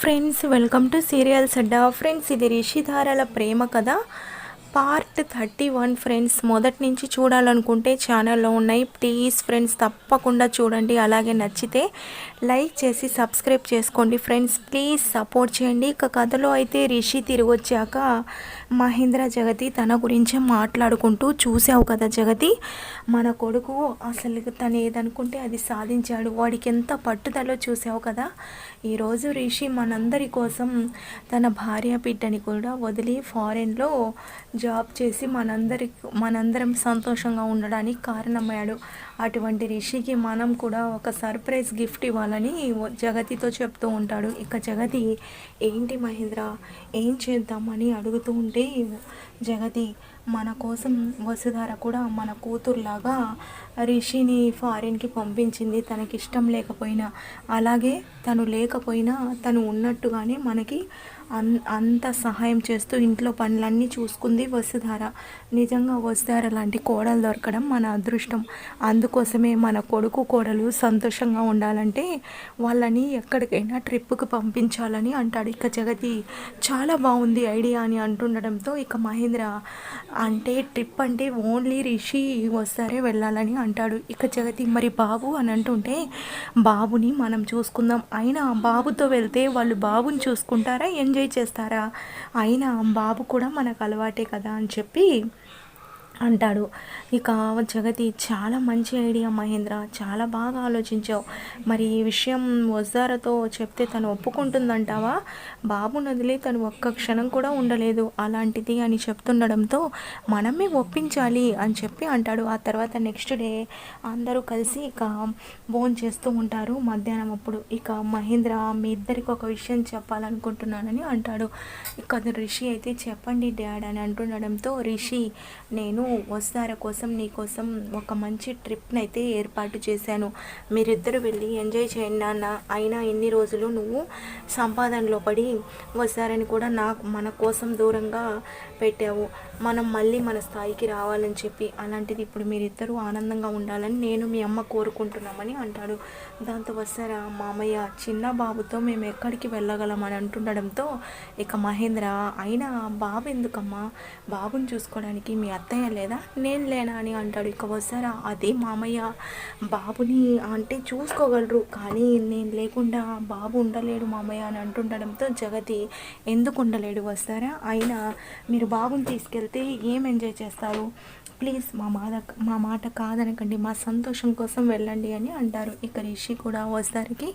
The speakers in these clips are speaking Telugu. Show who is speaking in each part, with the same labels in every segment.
Speaker 1: Friends welcome to serials Adda friends ఇది రిషిధారాల ప్రేమ కథ. పార్ట్ థర్టీ వన్ ఫ్రెండ్స్ మొదటి నుంచి చూడాలనుకుంటే ఛానల్లో ఉన్నాయి. ప్లీజ్ ఫ్రెండ్స్ తప్పకుండా చూడండి. అలాగే నచ్చితే లైక్ చేసి సబ్స్క్రైబ్ చేసుకోండి ఫ్రెండ్స్. ప్లీజ్ సపోర్ట్ చేయండి. ఇక కథలో అయితే రిషి తిరిగి వచ్చాక మహేంద్ర జగతి తన గురించే మాట్లాడుకుంటూ చూసావు కదా జగతి? మన కొడుకు అసలు తను ఏదనుకుంటే అది సాధించాడు. వాడికి ఎంత పట్టుదలో చూసావు కదా? ఈరోజు రిషి మనందరి కోసం తన భార్య బిడ్డని కూడా వదిలి ఫారెన్లో జాబ్ చేసి మనందరి మనందరం సంతోషంగా ఉండడానికి కారణమయ్యాడు. అటువంటి రిషికి మనం కూడా ఒక సర్ప్రైజ్ గిఫ్ట్ ఇవ్వాలని జగతితో చెప్తూ ఉంటాడు. ఇక జగతి ఏంటి మహేంద్ర ఏం చేద్దామని అడుగుతూ ఉంటే జగతి మన కోసం వసుధార కూడా మన కూతురులాగా రిషిని ఫారిన్కి పంపించింది. తనకి ఇష్టం లేకపోయినా అలాగే తను లేకపోయినా తను ఉన్నట్టుగానే మనకి అన్ అంత సహాయం చేస్తూ ఇంట్లో పనులన్నీ చూసుకుంది వసుధార. నిజంగా వసుధార లాంటి కోడలు దొరకడం మన అదృష్టం. అందుకోసమే మన కొడుకు కోడలు సంతోషంగా ఉండాలంటే వాళ్ళని ఎక్కడికైనా ట్రిప్కి పంపించాలని అంటాడు. ఇక జగతి చాలా బాగుంది ఐడియా అని అంటుండడంతో ఇక మహేంద్ర అంటే ట్రిప్ అంటే ఓన్లీ రిషి వస్తారే వెళ్ళాలని అంటాడు. ఇక జగతి మరి బాబు అని అంటుంటే బాబుని మనం చూసుకుందాం. అయినా బాబుతో వెళ్తే వాళ్ళు బాబుని చూసుకుంటారా ఎంజాయ్ చేస్తారా? అయినా బాబు కూడా మనకు అలవాటే కదా అని చెప్పి అంటాడు. ఇక జగతి చాలా మంచి ఐడియా మహేంద్ర. చాలా బాగా ఆలోచించావు. మరి ఈ విషయం వజారతో చెప్తే తను ఒప్పుకుంటుందంటావా? బాబు నదిలే తను ఒక్క క్షణం కూడా ఉండలేదు. అలాంటిది అని చెప్తుండడంతో మనమే ఒప్పించాలి అని చెప్పి అంటాడు. ఆ తర్వాత నెక్స్ట్ డే అందరూ కలిసి ఇక భోన్ చేస్తూ ఉంటారు మధ్యాహ్నం అప్పుడు. ఇక మహేంద్ర మీ ఇద్దరికి ఒక విషయం చెప్పాలనుకుంటున్నానని అంటాడు. ఇక రిషి అయితే చెప్పండి డాడ్ అని అంటుండడంతో రిషి నేను వస్తార కోసం నీకోసం ఒక మంచి ట్రిప్ని అయితే ఏర్పాటు చేశాను. మీరిద్దరు వెళ్ళి ఎంజాయ్ చేయండి నాన్న. అయినా ఎన్ని రోజులు నువ్వు సంపాదనలో పడి వస్తారని కూడా నాకు మన కోసం దూరంగా పెట్టావు. మనం మళ్ళీ మన స్థాయికి రావాలని చెప్పి. అలాంటిది ఇప్పుడు మీరిద్దరూ ఆనందంగా ఉండాలని నేను మీ అమ్మ కోరుకుంటున్నామని అంటాడు. దాంతో వస్తారా మామయ్య? చిన్న బాబుతో మేము ఎక్కడికి వెళ్ళగలమని అంటుండడంతో ఇక మహేంద్ర అయినా బాబు ఎందుకమ్మా? బాబుని చూసుకోవడానికి మీ అత్తయ్య లేదా? నేను లేనా అని అంటాడు. ఇక వస్తారా? అది మామయ్య. బాబుని అంటే చూసుకోగలరు. కానీ నేను లేకుండా బాబు ఉండలేడు మామయ్య అని అంటుండడంతో జగతి ఎందుకు ఉండలేడు? వస్తారా? అయినా మీరు బాబుని తీసుకెళ్తే ఏం ఎంజాయ్ చేస్తారు? ప్లీజ్ మా మాట మా మాట కాదనకండి. మా సంతోషం కోసం వెళ్ళండి అని అంటారు. ఇక రిషి కూడా వస్తారికి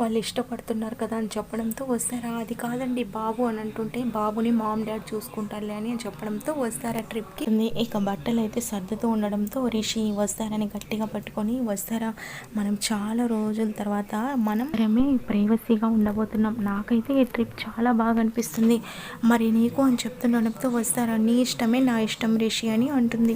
Speaker 1: వాళ్ళు ఇష్టపడుతున్నారు కదా అని చెప్పడంతో వస్తారా? అది కాదండి బాబు అని అంటుంటే బాబుని మామ్ డాడ్ చూసుకుంటారులే అని చెప్పడంతో వస్తారా ట్రిప్కి? ఇక బట్టలు అయితే సర్దుతూ ఉండడంతో రిషి వస్తారని గట్టిగా పట్టుకొని వస్తారా మనం చాలా రోజుల తర్వాత మనం రమే ప్రైవసీగా ఉండబోతున్నాం. నాకైతే ఈ ట్రిప్ చాలా బాగా అనిపిస్తుంది. మరి నీకు అని చెప్తుండడంతో వస్తారా నీ ఇష్టమే నా ఇష్టం రిషి అని అంటుంది.